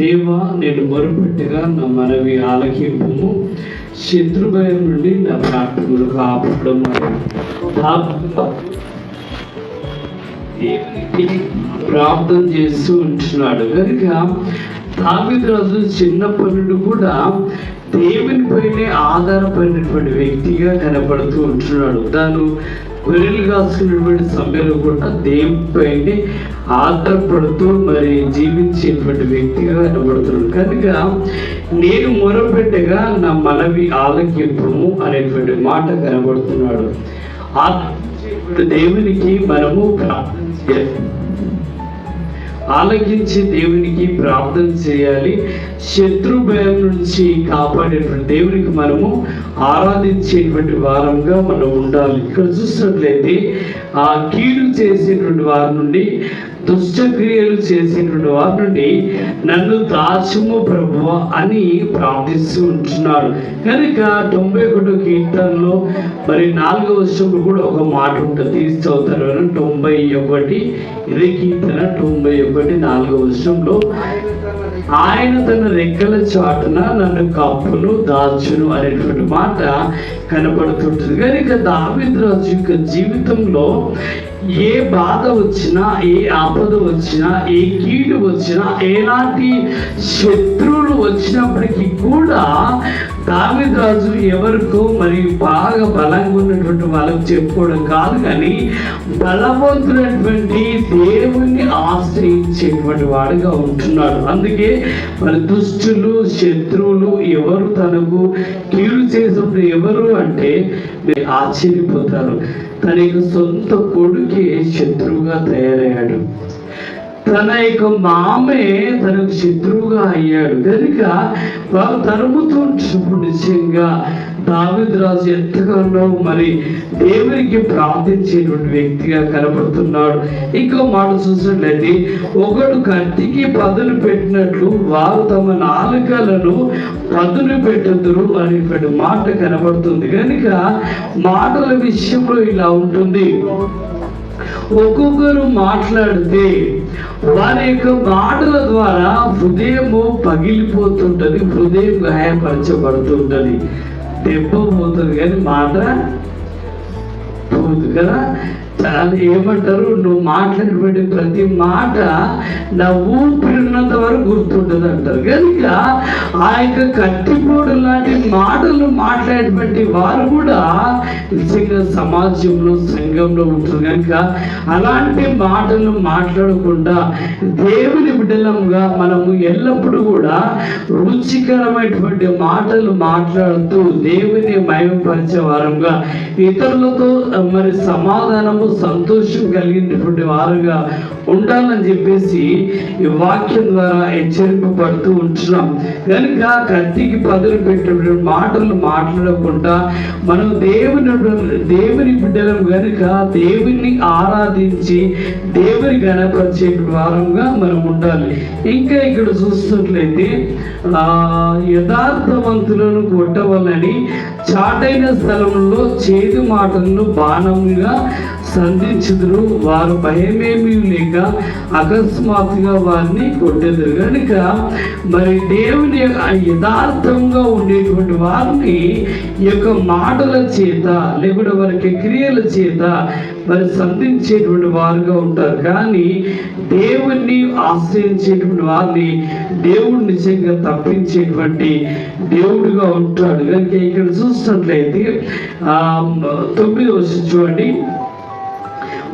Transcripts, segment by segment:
దేవా నేను మొరుపెట్టగా నా మనవి ఆలకింపు శత్రుభయం నుండి నా ప్రార్థనలు కాపాడు ప్రార్థన చేస్తూ ఉంటున్నాడు. కనుక దావిద్రాజు చిన్నప్పటి నుండి కూడా దేవుని పైనే ఆధారపడినటువంటి వ్యక్తిగా కనపడుతూ ఉంటున్నాడు. తాను గొర్రెలు కాసినటువంటి సమయంలో కూడా దేవునిపైనే ఆధారపడుతూ మరి జీవించేటువంటి వ్యక్తిగా కనబడుతున్నాడు కనుక నేను మొరపెట్టగా నా మనవి ఆలకింపము అనేటువంటి మాట కనబడుతున్నాడు. ఆ దేవునికి మనము ప్రార్థన ఆలకించి దేవునికి ప్రార్థన చేయాలి. శత్రు భయం నుంచి కాపాడేటువంటి దేవునికి మనము ఆరాధించేటువంటి వారంగా మనం ఉండాలి. ఇక్కడ చూసినట్లయితే ఆ కీడు చేసేటువంటి వారి నుండి దుష్టక్రియలు చేసినటువంటి వారి నుండి నన్ను దాచుము ప్రభువ అని ప్రార్థిస్తూ ఉంటున్నాడు కనుక తొంభై ఒకటో కీర్తనలో మరి నాలుగో వర్షంలో కూడా ఒక మాట ఉంటుంది. తీసి తొంభై ఒకటి ఇదే కీర్తన తొంభై ఒకటి నాలుగో వర్షంలో. ఆయన తన రెక్కల చాటున నన్ను కప్పులు దాచును అనేటువంటి మాట కనపడుతుంటుంది. కనుక దావిద్రాజు యొక్క జీవితంలో ఏ బాధ వచ్చినా ఏ ఆపద వచ్చినా ఏ కీడు వచ్చినా ఎలాంటి శత్రువులు వచ్చినప్పటికీ కూడా దావిద్రాజు ఎవరికో మరి బాగా బలంగా ఉన్నటువంటి వాళ్ళకు చెప్పుకోవడం కాదు కానీ బలవంతుడైనటువంటి దేవుణ్ణి ఆశ్రయించేటువంటి వాడుగా ఉంటున్నాడు. అందుకే మరి దుష్టులు శత్రువులు ఎవరు తనకు కీడు చేసినప్పుడు ఎవరు అంటే మీరు ఆశ్చర్యపోతారు. తన యొక్క సొంత కొడుకే శత్రువుగా తయారయ్యాడు. తన యొక్క మామే తనకు శత్రువుగా అయ్యాడు. కనుక వారు తరుముతుంటున్నప్పుడు నిజంగా దావిద్రాజు ఎంతగానో మరి దేవునికి ప్రార్థించేటువంటి వ్యక్తిగా కనపడుతున్నాడు. ఇంకో మాట చూసినట్లయితే ఒకడు కత్తికి పదును పెట్టినట్లు వారు తమ నాలుకలను పదును పెట్టుదురు అనేటువంటి మాట కనబడుతుంది. కనుక మాటల విషయంలో ఇలా ఉంటుంది. ఒక్కొక్కరు మాట్లాడితే వారి యొక్క మాటల ద్వారా హృదయము పగిలిపోతుంటది హృదయం గాయపరచబడుతుంటది. దెబ్బ పోతుంది కానీ మాట పోదు కదా? ఏమంటారు? నువ్వు మాట్లాడిపోయిన ప్రతి మాట నా ఊపిరినంత వరకు గుర్తుంటుంది అంటారు కనుక ఆ యొక్క కట్టిపోడు లాంటి మాటలు మాట్లాడేటువంటి వారు కూడా నిజంగా సమాజంలో సంఘంలో ఉంటుంది కనుక అలాంటి మాటలు మాట్లాడకుండా దేవుని బిడ్డలంగా మనము ఎల్లప్పుడూ కూడా రుచికరమైనటువంటి మాటలు మాట్లాడుతూ దేవుని మయమపరిచే వారంగా ఇతరులతో మరి సమాధానము సంతోషం కలిగినటువంటి వారుగా ఉండాలని చెప్పేసి ఈ వాక్యం ద్వారా హెచ్చరింపబడుతూ ఉంటున్నాం. కనుక కత్తికి పదులు పెట్టినటువంటి మాటలు మాట్లాడకుండా మనం దేవుని దేవుని బిడ్డలం కనుక దేవుని ఆరాధించి దేవుని గణపరిచే వారంగా మనం ఉండాలి. ఇంకా ఇక్కడ చూస్తున్నట్లయితే ఆ యథార్థవంతులను కొట్టవలని చాటైన స్థలంలో చేదు మాటలను బాణముగా సంధించుదురు. వారు భయమేమీ లేక అకస్మాత్తుగా వారిని కొట్టెదురు. కనుక మరి దేవుని యొక్క యథార్థంగా ఉండేటువంటి వారిని ఈ యొక్క మాటల చేత లేకుంటే వారికి క్రియల చేత మరి సంధించేటువంటి వారుగా ఉంటారు. కానీ దేవుణ్ణి ఆశ్రయించేటువంటి వారిని దేవుడు నిజంగా తప్పించేటువంటి దేవుడుగా ఉంటాడు. కనుక ఇక్కడ చూసినట్లయితే తొమ్మిది వచ్చి చూడండి.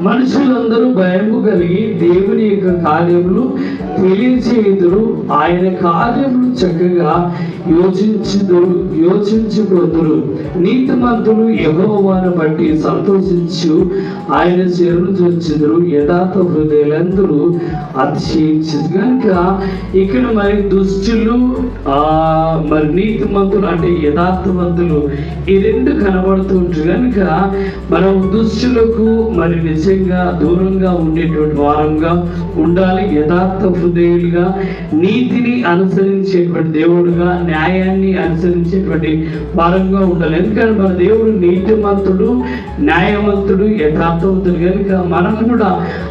మనుషులందరూ భయము కలిగి దేవుని యొక్క కార్యములు తెలియచేయుదురు. ఆయన కార్యములు చక్కగా యోచించుదురు యోచించుకొందురు నీతిమంతులు యహోవాను బట్టి సంతోషించు. ఆయన చేరును చూచుదురు. యథార్థ హృదయులందరూ అతిశయించదు కనుక ఇక్కడ మరి దుష్టులు ఆ మరి నీతిమంతులు అంటే యథార్థవంతులు ఈ రెండు కనబడుతుంటారు కనుక మనం దుష్టులకు మరి నిజంగా దూరంగా ఉండేటువంటి వారంగా ఉండాలి. యథార్థ హృదయులుగా నీతిని అనుసరించేటువంటి దేవుడుగా న్యాయాన్ని అనుసరించేటువంటి వారంగా ఉండాలి. ఎందుకంటే మన దేవుడు నీతిమంతుడు న్యాయవంతుడు యథార్థవంతుడు. కనుక మనం కూడా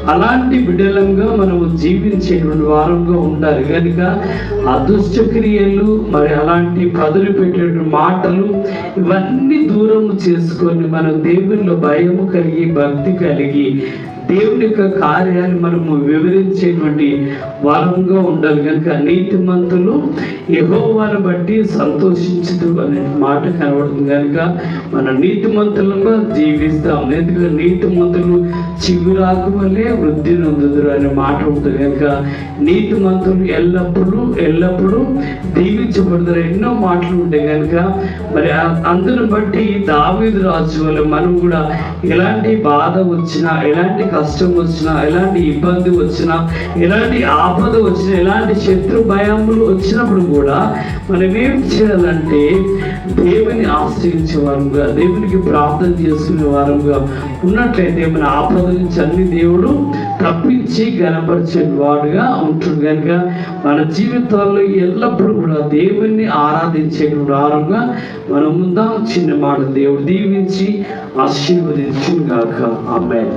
అలాంటి బిడ్డలంగా మనము జీవించేటువంటి వారంగా ఉండాలి. కనుక అదృష్ట క్రియలు మరి అలాంటి పదులు పెట్టేటువంటి మాటలు ఇవన్నీ దూరం చేసుకొని మనం దేవునిలో భయము కలిగి భక్తి కలిగి దేవుని యొక్క కార్యాలు మనము వివరించేటువంటి వారంగా ఉండాలి. కనుక నీతి మంతులు యహోవాను బట్టి సంతోషించదు అనే మాట కనబడుతుంది. కనుక మన నీతిమంతులుగా జీవిస్తాం. ఎందుకంటే నీతిమంతులు చిగురాకు వల్లే వృద్ధి నొందుదురు అనే మాట ఉంటుంది. కనుక నీతిమంతులు ఎల్లప్పుడూ ఎల్లప్పుడూ దీవించబడతారు ఎన్నో మాటలు ఉంటాయి. కనుక మరి అందును బట్టి దావీదు రాజు వల్ల మనం కూడా ఎలాంటి బాధ వచ్చినా ఎలాంటి కష్టం వచ్చినా ఎలాంటి ఇబ్బంది వచ్చినా ఎలాంటి ఆపద వచ్చిన ఎలాంటి శత్రు భయములు వచ్చినప్పుడు కూడా మనం ఏం చేయాలంటే దేవుని ఆశ్రయించే వారంగా దేవునికి ప్రార్థన చేసుకునే వారంగా ఉన్నట్లయితే మన ఆపద నుంచి అన్ని దేవుడు తప్పించి గనపరిచే వాడుగా ఉంటుంది కనుక మన జీవితాల్లో ఎల్లప్పుడూ కూడా దేవుణ్ణి ఆరాధించే వారంగా మనం ముందా చిన్న మాట దేవుడు దీవించి ఆశీర్వదించుగాక అమ్మాయి